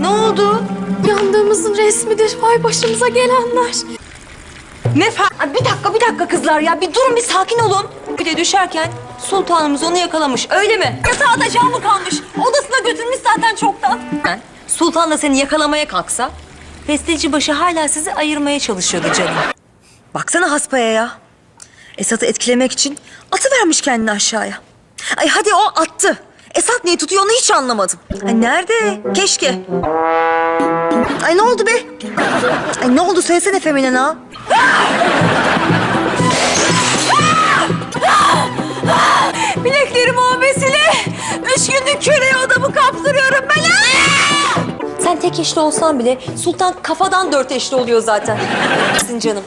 Ne oldu? Yandığımızın resmidir. Vay başımıza gelenler. Ne fa... Bir dakika bir dakika kızlar ya. Bir durun bir sakin olun. Bir de düşerken sultanımız onu yakalamış öyle mi? Yatağda can mı kalmış? Odasına götürmüş zaten çoktan. Ben, Sultan da seni yakalamaya kalksa... ...Besteci başı hala sizi ayırmaya çalışıyordu canım. Baksana haspaya ya. Esat'ı etkilemek için atı vermiş kendini aşağıya. Ay hadi o attı. Esat niye tutuyor onu hiç anlamadım. Ay nerede? Keşke. Ay ne oldu be? Ay ne oldu söylesene Feminen tek eşli olsan bile Sultan kafadan dört eşli oluyor zaten. Sizin canım.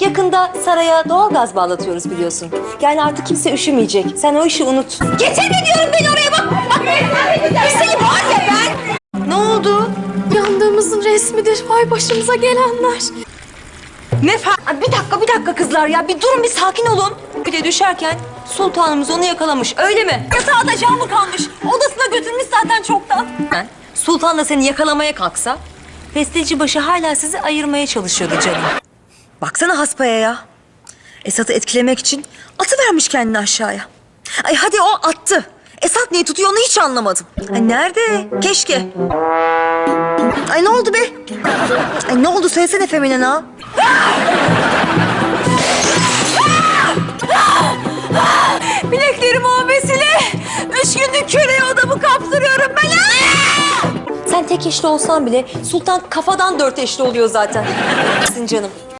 Yakında saraya doğalgaz bağlatıyoruz biliyorsun. Yani artık kimse üşümeyecek. Sen o işi unut. Getirme diyorum beni oraya bak. Bak seni var ya ben. Ne oldu? Yandığımızın resmidir. Vay başımıza gelenler. Ne fa... Ay, Bir dakika bir dakika kızlar ya. Bir durun bir sakin olun. Bir de düşerken sultanımız onu yakalamış öyle mi? Yatağda can mı kalmış? Odasına Sultan da seni yakalamaya kalksa... ...besteci başı hala sizi ayırmaya çalışıyordu canım. Baksana haspaya ya. Esat'ı etkilemek için atı vermiş kendini aşağıya. Ay hadi o attı. Esat niye tutuyor onu hiç anlamadım. Ay nerede? Keşke. Ay ne oldu be? Ay ne oldu söylesene Feminen ha. Bileklerim o tek eşli olsan bile Sultan kafadan dört eşli oluyor zaten. Sizin canım.